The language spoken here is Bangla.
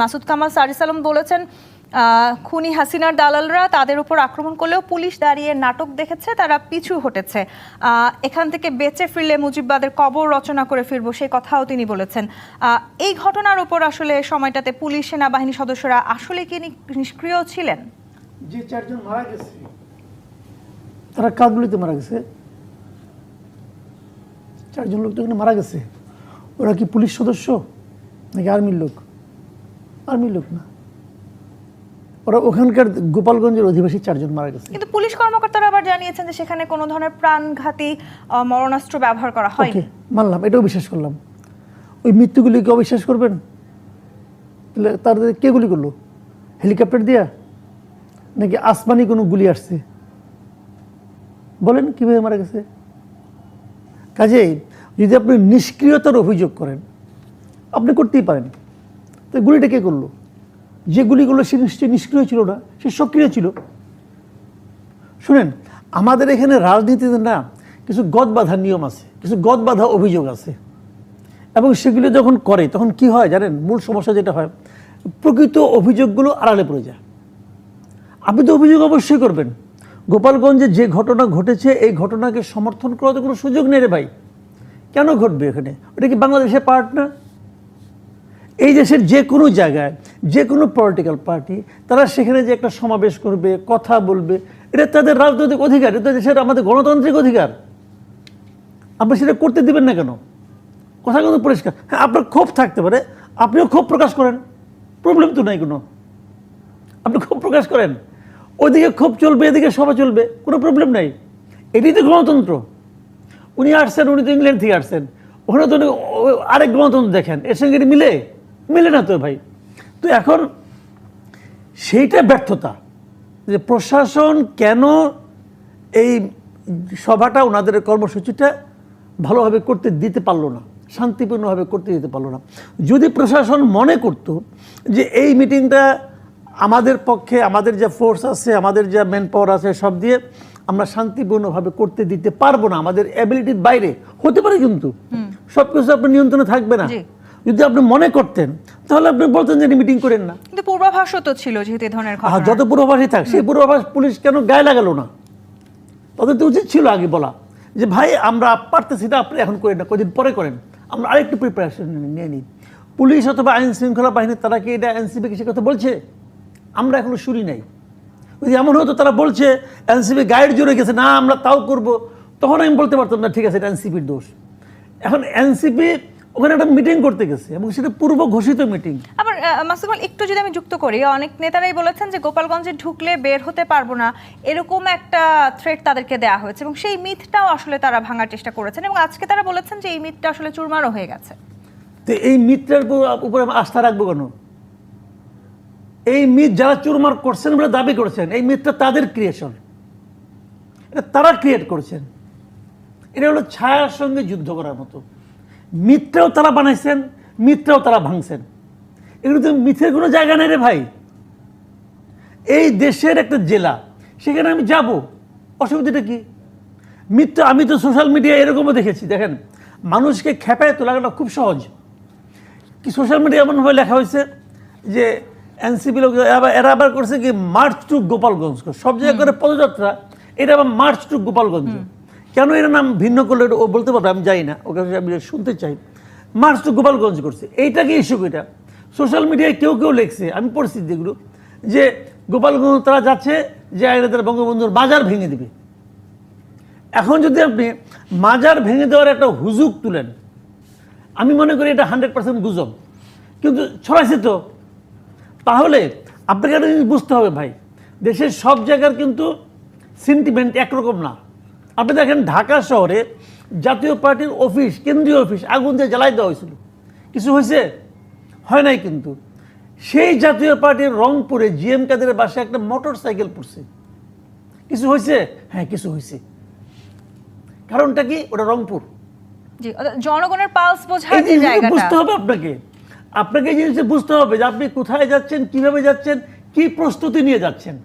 মাসুদ কামাল সারিস আলম বলেছেন খুনি হাসিনার দালালরা তাদের উপর আক্রমণ করলেও পুলিশ দাঁড়িয়ে নাটক দেখেছে, তারা পিছু হটেছে। এখান থেকে বেঁচে ফিরলে মুজিববাদের কবর রচনা করে ফিরবো সেই কথাও তিনি বলেছেন। এই ঘটনার উপর আসলে সময়টাতে পুলিশ সেনাবাহিনী সদস্যরা আসলে কি নিষ্ক্রিয় ছিলেন? যে চারজন মারা গেছে, তারা কাকগুলিতে মারা গেছে। চারজন লোক তো মারা গেছে। ওরা কি পুলিশ সদস্য নাকি আর্মির লোক? আর্মির লোক না। ওরা ওখানকার গোপালগঞ্জের অধিবাসী চারজন মারা গেছে। কিন্তু পুলিশ কর্মকর্তারা আবার জানিয়েছেন যে সেখানে কোনো ধরনের প্রাণঘাতী মরণাস্ত্র ব্যবহার করা হয়নি। মানলাম এটাও বিশ্বাস করলাম। ওই মৃত্যুগুলিকে অবিশ্বাস করবেন? তাহলে তাদের কে গুলি করল? হেলিকপ্টার দিয়া? নাকি আসমানি কোনো গুলি আসছে? বলেন কীভাবে মারা গেছে? কাজেই যদি আপনি নিষ্ক্রিয়তার অভিযোগ করেন আপনি করতেই পারেন। তো গুলিটা কে করল? যে গুলিগুলো সে নিশ্চয়ই নিষ্ক্রিয় ছিল না, সে সক্রিয় ছিল। শুনেন, আমাদের এখানে রাজনীতিতে না কিছু গদ বাঁধা নিয়ম আছে, কিছু গদ বাঁধা অভিযোগ আছে। এবং সেগুলো যখন করে, তখন কি হয় জানেন? মূল সমস্যা যেটা হয়, প্রকৃত অভিযোগগুলো আড়ালে পড়ে যায়। আপনি তো অভিযোগ অবশ্যই করবেন। গোপালগঞ্জে যে ঘটনা ঘটেছে, এই ঘটনাকে সমর্থন করার তো কোনো সুযোগ নেই রে ভাই। কেন ঘটবে এখানে? ওটা কি বাংলাদেশের পার্ট না? এই দেশের যে কোনো জায়গায়, যে কোনো পলিটিক্যাল পার্টি তারা সেখানে যে একটা সমাবেশ করবে, কথা বলবে, এটা তাদের রাজনৈতিক অধিকার, এটা দেশের আমাদের গণতান্ত্রিক অধিকার। আপনি সেটা করতে দিবেন না কেন? কথা কিন্তু পরিষ্কার। হ্যাঁ আপনার ক্ষোভ থাকতে পারে, আপনিও ক্ষোভ প্রকাশ করেন প্রবলেম তো নাই কোনো। আপনি ক্ষোভ প্রকাশ করেন, ওইদিকে ক্ষোভ চলবে, এদিকে সভা চলবে, কোনো প্রবলেম নাই। এটাই তো গণতন্ত্র। উনি আসছেন, উনি তো ইংল্যান্ড থেকে আসছেন। ওখানে তো আরেক গণতন্ত্র দেখেন, এর সঙ্গে এটি মিলে? মিলে না তো ভাই। তো এখন সেইটা ব্যর্থতা যে প্রশাসন কেন এই সভাটা ওনাদের কর্মসূচিটা ভালোভাবে করতে দিতে পারল না শান্তিপূর্ণভাবে করতে দিতে পারল না। যদি প্রশাসন মনে করত যে এই মিটিংটা আমাদের পক্ষে আমাদের যা ফোর্স আছে আমাদের যা ম্যান পাওয়ার আছে সব দিয়ে আমরা শান্তিপূর্ণভাবে করতে দিতে পারব না আমাদের অ্যাবিলিটির বাইরে। হতে পারে কিন্তু। সব কিছু আপনার নিয়ন্ত্রণে থাকবে না। যদি আপনি মনে করতেন তাহলে আপনি বলতেন যে মিটিং করেন না। কিন্তু পূর্বাভাসও তো ছিল যেহেতু এই ধরনের ঘটনা। যত পূর্বাভাসই থাক সেই পূর্বাভাস পুলিশ কেন গায়ে লাগালো না? তাদের তো উচিত ছিল আগে বলা যে ভাই আমরা পারতেছি না আপনি এখন করেন না। কদিন পরে করেন। আমরা আরেকটু প্রিপারেশন নিয়ে নিই। পুলিশ অথবা আইন শৃঙ্খলা বাহিনী তারা কি এটা এনসিপিকে সে কথা বলছে? আমরা এখনও শুনি নাই। যদি এমন হতো তারা বলছে এনসিপি গাইড জুড়ে গেছে না আমরা তাও করব। তখন আমি বলতে পারতাম না ঠিক আছে এটা এনসিপির দোষ। এখন এনসিপি ওখানে একটা মিটিং করতে গেছে এবং সেটা পূর্ব ঘোষিত মিটিং আবার মাসুমল একটু যদি আমি যুক্ত করি অনেক নেতারাই বলেছেন যে গোপালগঞ্জে ঢুকলে বের হতে পারব না এরকম একটা থ্রেট তাদেরকে দেওয়া হয়েছে এবং সেই মিথটাও আসলে তারা ভাঙার চেষ্টা করেছেন এবং আজকে তারা বলেছেন যে এই মিথটা আসলে চুরমারও হয়ে গেছে। তো এই মিথটার উপর- উপরে আমি আস্থা রাখব কেন? এই মিথ যারা চুরমার করছেন বলে দাবি করছেন এই মিথটা তাদের ক্রিয়েশন এটা তারা ক্রিয়েট করছেন। এটা হলো ছায়ার সঙ্গে যুদ্ধ করার মতো। মিথটাও তারা বানাইছেন মিথটাও তারা ভাঙছেন। এগুলো তো মিথের কোনো জায়গা নেই রে ভাই। এই দেশের একটা জেলা সেখানে আমি যাব অসুবিধাটা কি? মিথ্যা আমি তো সোশ্যাল মিডিয়ায় এরকমও দেখেছি দেখেন। মানুষকে খেপায় তোলাটা খুব সহজ। কি সোশ্যাল মিডিয়া এমনভাবে লেখা হয়েছে যে এনসিপি লোক এরা আবার করছে কি মার্চ টু গোপালগঞ্জ সব জায়গায় করে পদযাত্রা এটা আবার মার্চ টু গোপালগঞ্জ। কেন এর নাম ভিন্ন করলে ও বলতে পারবে, আমি যাই না। ওকে আমি শুনতে চাই। মার্চ টু গোপালগঞ্জ করছে। এইটা কি ইস্যু এটা? সোশ্যাল মিডিয়ায় কেউ কেউ লিখছে, আমি পড়ছি যেগুলো, যে গোপালগঞ্জ তারা যাচ্ছে যে আইনে তারা বঙ্গবন্ধুর বাজার ভেঙে দেবে। এখন যদি আপনি মাজার ভেঙে দেওয়ার একটা হুজুক তুলেন, আমি মনে করি এটা হান্ড্রেড পার্সেন্ট গুজব। কিন্তু ছড়াইছে তো। তাহলে আপনাকে একটা জিনিস বুঝতে হবে ভাই, দেশের সব জায়গার কিন্তু সেন্টিমেন্ট একরকম না। আপনি দেখেন ঢাকা শহরে জাতীয় পার্টির অফিস কেন্দ্রীয় অফিস আগুন দিয়ে জ্বালাই দেওয়া হয়েছিল। কিছু হয়েছে? হয় নাই কিন্তু। সেই জাতীয় পার্টির রংপুরে জিএম কাদের বাসায় একটা মোটর সাইকেল পড়ছে। কিছু হয়েছে? হ্যাঁ কিছু হয়েছে। কারণটা কি? ওটা রংপুর। জনগণের পালস বুঝতে হবে আপনাকে। আপনাকে এই জিনিসটা বুঝতে হবে যে আপনি কোথায় যাচ্ছেন কীভাবে যাচ্ছেন কি প্রস্তুতি নিয়ে যাচ্ছেন।